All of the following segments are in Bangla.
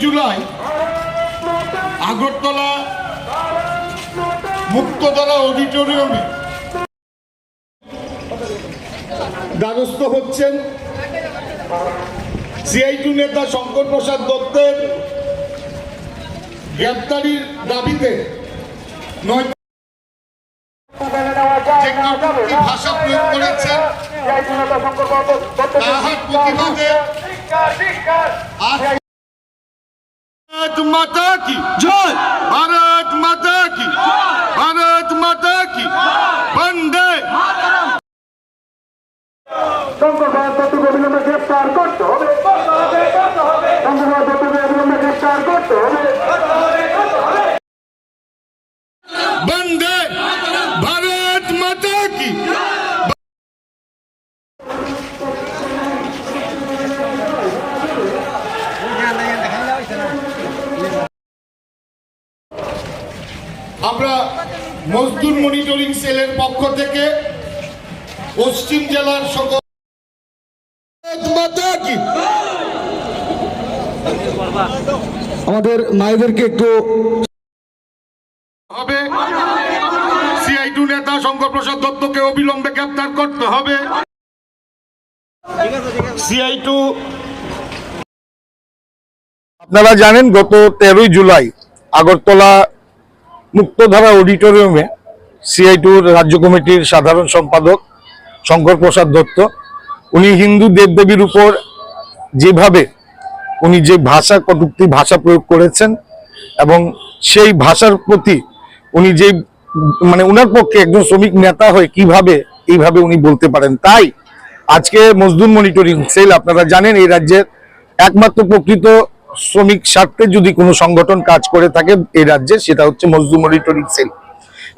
জুলাই আগরতলা মুক্তধারা অডিটোরিয়ামে দ্বারস্থ হচ্ছেন সিআইটু নেতা শঙ্কর প্রসাদ দত্তের গ্রেপ্তারির দাবিতে নয় ভাষা প্রয়োগ করেছেন তাহার প্রতিবাদে ভারত মাতা কি? জয়। ভারত মাতা কি? ভারত মাতা কি? বন্দে শঙ্করবাদ দত্তকে অবিলম্বে গ্রেপ্তার করতে হবে। শঙ্করবাদ দত্তকে অবিলম্বে গ্রেপ্তার করতে হবে। বন্দে ভারত মাতা কি? আমরা মজদুর মনিটরিং সেলের পক্ষ থেকে পশ্চিম জেলার সকল আমাদের মায়েদেরকে একটু হবে। সিআইটু নেতা শঙ্কর প্রসাদ দত্তকে অবিলম্বে গ্রেপ্তার করতে হবে। সিআইটু আপনারা জানেন গত তেরোই জুলাই আগরতলা মুক্তধারা অডিটোরিয়ামে সিআইটুর রাজ্য কমিটির সাধারণ সম্পাদক শঙ্কর প্রসাদ দত্ত। উনি হিন্দু দেবদেবীর উপর যেভাবে উনি যে ভাষা কটুক্তি ভাষা প্রয়োগ করেছেন এবং সেই ভাষার প্রতি উনি যে মানে উনার পক্ষে একজন শ্রমিক নেতা হয়ে কীভাবে এইভাবে উনি বলতে পারেন, তাই আজকে মজদুর মনিটরিং সেল আপনারা জানেন এই রাজ্যের একমাত্র প্রকৃত শ্রমিক স্বার্থে যদি কোনো সংগঠন কাজ করে থাকে এই রাজ্যে, সেটা হচ্ছে মজদুর মনিটরিং সেল।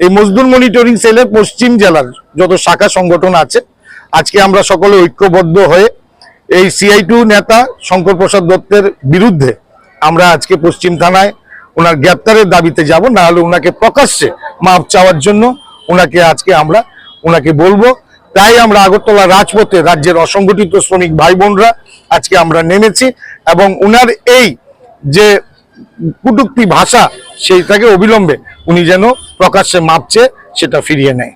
এই মজদুর মনিটরিং সেলের পশ্চিম জেলার যত শাখা সংগঠন আছে, আজকে আমরা সকলে ঐক্যবদ্ধ হয়ে এই সিআইটু নেতা শঙ্কর প্রসাদ দত্তের বিরুদ্ধে আমরা আজকে পশ্চিম থানায় ওনার গ্রেপ্তারের দাবিতে যাব, না হলে ওনাকে প্রকাশ্যে মাপ চাওয়ার জন্য ওনাকে আজকে আমরা ওনাকে বলব তাই আমরা আগরতলা রাজপথে রাজ্যের অসংগঠিত শ্রমিক ভাই বোনরা আজকে আমরা নেমেছি এবং উনার এই যে কুটুক্তি ভাষা সেইটাকে অবিলম্বে উনি যেন প্রকাশ্যে মাপছে, সেটা ফিরিয়ে নেয়।